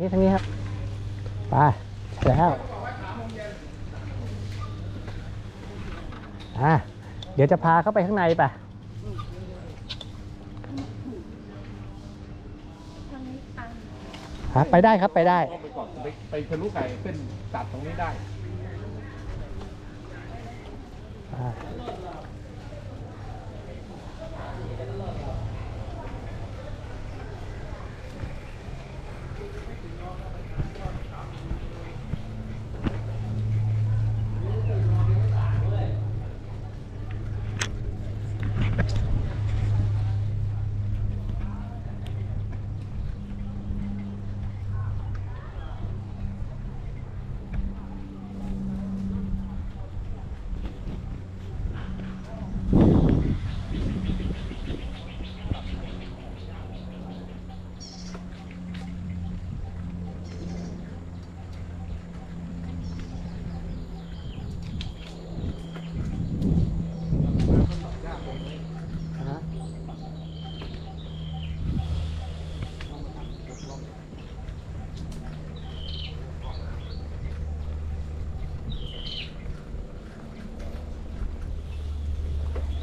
นี่ทางนี้ครับไปใช่แล้วอะเดี๋ยวจะพาเข้าไปข้างในป่ะทางนี้ตันฮะไปได้ครับไปได้อ้อมไปก่อนไปไปทะลุไก่เส้นตัดตรงนี้ได้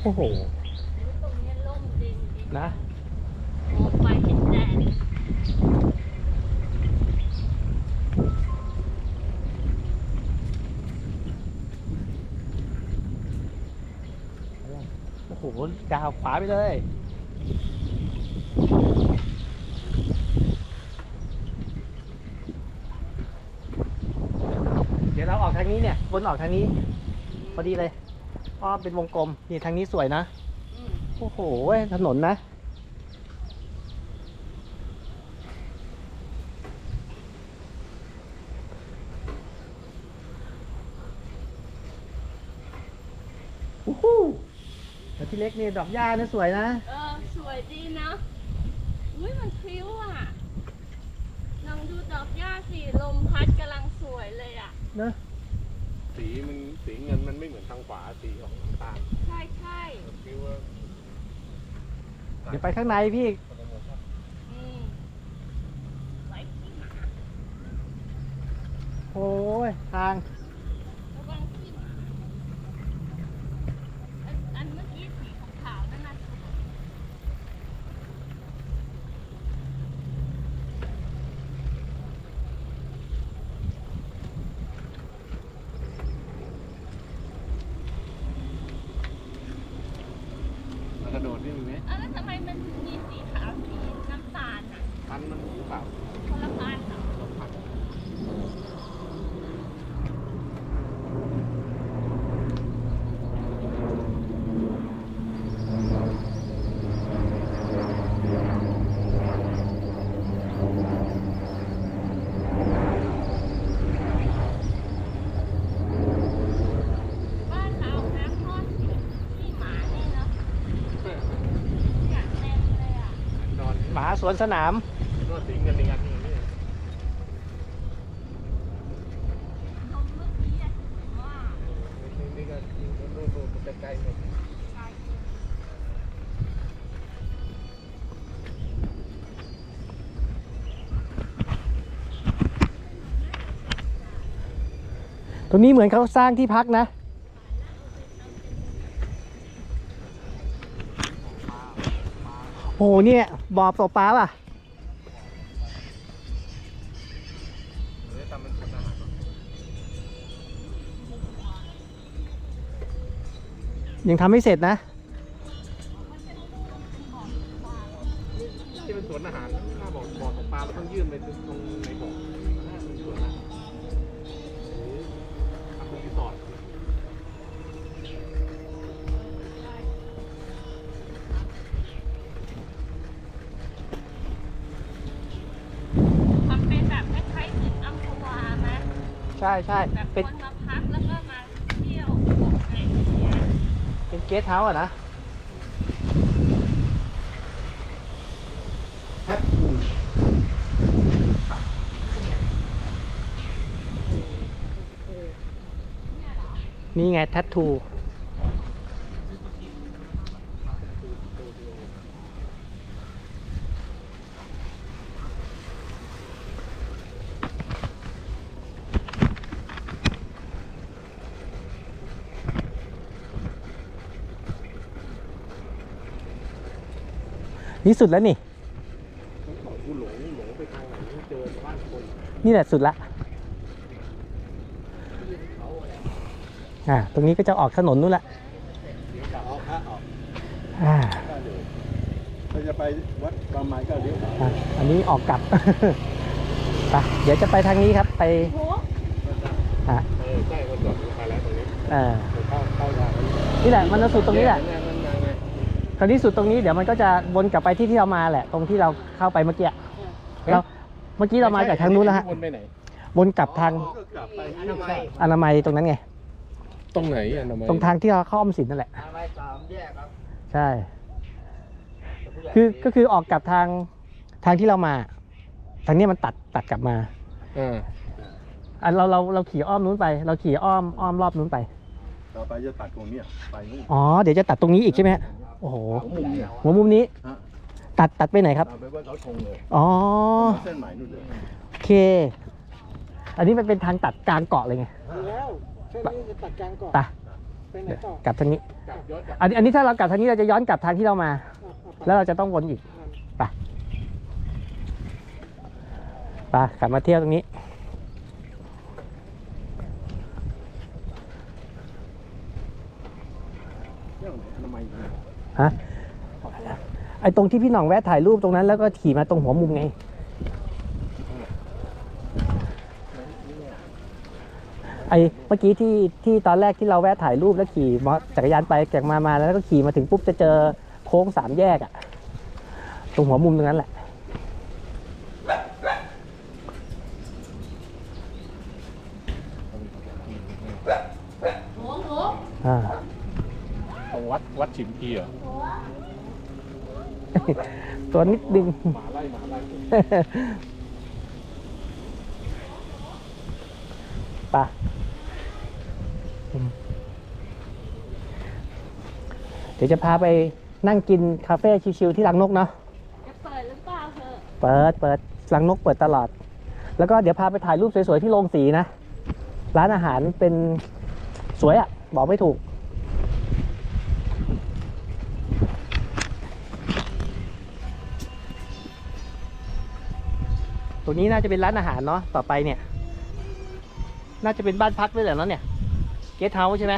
อ้โหตรงนี้ล่มจริงนะ โอ้ไปเห็นแดดโอ้โหดาวขวาไปเลยเดี๋ยวเราออกทางนี้เนี่ยวนออกทางนี้ พอดีเลย อ้อมเป็นวงกลม นี่ทางนี้สวยนะอืมโอ้โหถนนนะ โอ้โหแต่พี่เล็กนี่ดอกหญ้าเนี่ยสวยนะ เออ สวยดีนะ อุ้ยมันพลิ้วอะลองดูดอกหญ้าสิ ลมพัดกำลังสวยเลยอะ เนอะ สีมันสีเงินมันไม่เหมือนทางขวาสีของน้ำตาลใช่ใช่คิดว่าเดี๋ยวไปข้างในพี่อืมไว้ที่หมาโอ้ยทาง ระวังที่หมาอันอันเมื่อกี้สีขาวๆนั่นน่ะ มันกระโดดนี่มีไหม อะแล้วทำไมมันมีสีขาวสีน้ำตาลอะ พันมันหรือเปล่า คนละพันเหรอ บ้านเรานะพ่อสีที่หมานี่เนาะอยากเต็มเลยอะ นอน หมาสวนสนาม นวดสีเงินอีกอันหนึงนี่ นมเมื่อกี้อะว่า นี่นี่ก็นู่นนู่นใกล้ ๆหมดใช่ตรงนี้เหมือนเขาสร้างที่พักนะ โอ้โหเนี่ยบ่อตกปลาป่ะยังทำไม่เสร็จนะที่เป็นสวนอาหารหน้าบอกบ่อตกปลาเราต้องยื่นไปตรงในบ่อหน้าสวนอาหาร ใช่ใช่แบบเป็นคนมาพักแล้วก็มาเที่ยวอะไรอย่างเงี้ยเป็นเกสต์เฮาส์อะนะนี่ไงแทททู นี่สุดแล้วนี่เขากูหลงหลงไปทางไหนไม่เจอบ้านคนนี่แหละสุดละอ่าตรงนี้ก็จะออกถนนนู่นละกลับเอาพระออกอ่าก็เลยเราจะไปวัดบางไม้ก็เลี้ยวขวาอะอันนี้ออกกลับไปเดี๋ยวจะไปทางนี้ครับไปโหอะเออใช่คนจอดรถมาแล้วตรงนี้เออเข้าเข้าทางนี้นี่แหละมันจะสุดตรงนี้แหละเยนั่นนั่นไง คราวนี้สุดตรงนี้เดี๋ยวมันก็จะวนกลับไปที่ที่เรามาแหละ ตรงที่เราเข้าไปเมื่อกี้เราเมื่อกี้เรามาจากทางนู้นแล้วฮะวนไปไหนวนกลับทางก็กลับไปที่ใช่อนามัยตรงนั้นไง ตรงไหนอะทำไมตรงทางที่เราเข้าออมสินนั่นแหละไปสามแยกครับใช่ คือก็คือออกกลับทางทางที่เรามา ทางเนี้ยมันตัดตัดกลับมาอ่าอันเราเราเราขี่อ้อมนู้นไป เราขี่อ้อมอ้อมรอบนู้นไป ต่อไปจะตัดตรงเนี้ยไปนู่นอ๋อเดี๋ยวจะตัดตรงนี้อีกใช่ไหมฮะ โอ้โหหัวมุมเนี่ยหัวมุมนี้ ฮะตัดตัดไปไหนครับตามไปว่าเขาชงเลยอ๋อ เส้นใหม่นู่นเลยโอเค อันนี้มันเป็นทางตัดกลางเกาะเลยไงแล้วเส้นนี้จะตัดกลางเกาะไปไปไหนต่อกลับทางนี้ กลับย้อนกลับอันนี้อันนี้ถ้าเรากลับทางนี้เราจะย้อนกลับทางที่เรามา อะอะไปแล้วเราจะต้องวนอีก ไป ไปกลับมาเที่ยวตรงนี้ เรื่องทำไมเนี่ย ฮะไอตรงที่พี่หน่องแวะถ่ายรูปตรงนั้นแล้วก็ขี่มาตรงหัวมุมไง ไอเมื่อกี้ที่ที่ตอนแรกที่เราแวะถ่ายรูปแล้วขี่มอจักรยานไปแกกมามาแล้วก็ขี่มาถึงปุ๊บจะเจอโค้งสามแยกอะตรงหัวมุมตรงนั้นแหละ โหโห อ่า ตรง วัดวัดฉิมพีเหรอโหตัวนิดนึง หมาไล่หมาไล่ไปะเดี๋ยวจะพาไปนั่งกินคาเฟ่ชิวๆที่รังนกเนาะจะเปิดหรือเปล่าเธอเปิดเปิดรังนกเปิดตลอด แล้วก็เดี๋ยวพาไปถ่ายรูปสวยๆที่โรงสีนะ ร้านอาหารเป็นสวยอะ่ะ บอกไม่ถูก ตรงนี้น่าจะเป็นร้านอาหารเนาะต่อไปเนี่ย น่าจะเป็นบ้านพักด้วยแหละเนาะเนี่ยเกสเฮาส์ใช่ไหม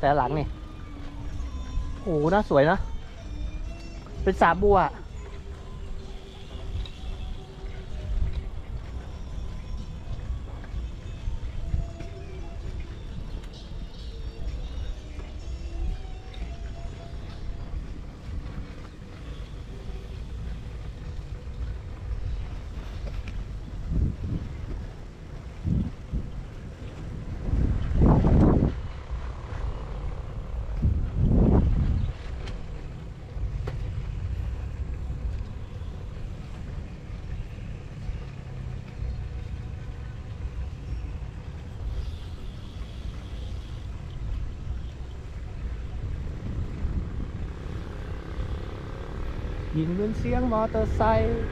แต่หลังเนี่ยโอ้โหน่าสวยนะเป็นสามบัว ยินเหมือนเสียงมอเตอร์ไซค์